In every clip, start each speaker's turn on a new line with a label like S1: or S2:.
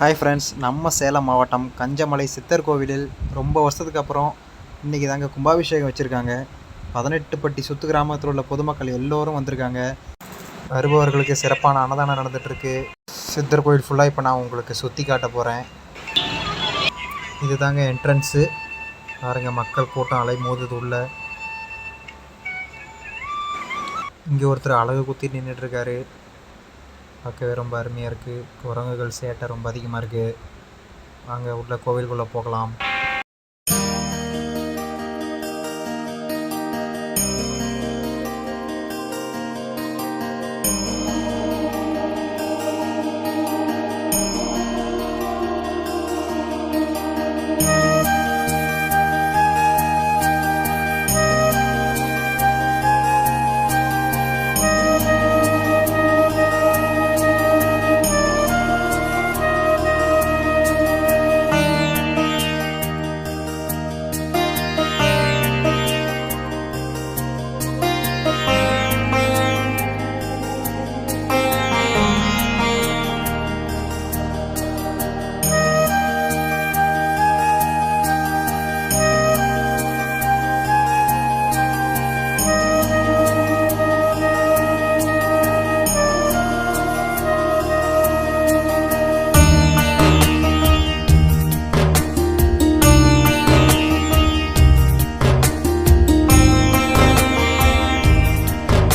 S1: Hi friends நம்ம சேலம் மாவட்டம் கஞ்சமலை சித்தர் கோவிலில் ரொம்ப வருஷத்துக்கு அப்புறம் இன்றைக்கி தாங்க கும்பாபிஷேகம் வச்சுருக்காங்க. பதினெட்டு பட்டி சுத்து கிராமத்தில் உள்ள பொதுமக்கள் எல்லோரும் வந்திருக்காங்க. வருபவர்களுக்கு சிறப்பான அன்னதானம் நடந்துகிட்ருக்கு சித்தர் கோவில் ஃபுல்லாக இப்போ நான் உங்களுக்கு சுற்றி காட்ட போகிறேன் இது தாங்க என்ட்ரன்ஸு பாருங்க மக்கள் கூட்டம் அலை மோதுது உள்ள. இங்கே ஒருத்தர் அழகு குத்தி நின்றுட்டுருக்காரு பார்க்கவே ரொம்ப அருமையாக இருக்குது குரங்குகள் சேட்டை ரொம்ப அதிகமாக இருக்குது வாங்க உள்ள கோவிலுக்குள்ளே போகலாம்.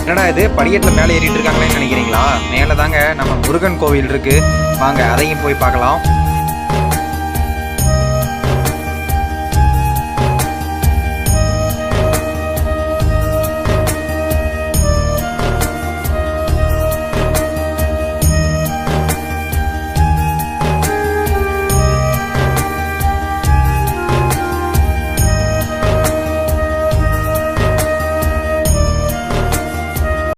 S2: என்னடா இது? படிக்கட்டில் மேலே ஏறிட்டு இருக்காங்களேன்னு நினைக்கிறீங்களா? மேலே தாங்க நம்ம முருகன் கோவில் இருக்கு. வாங்க அதையும் போய் பார்க்கலாம்.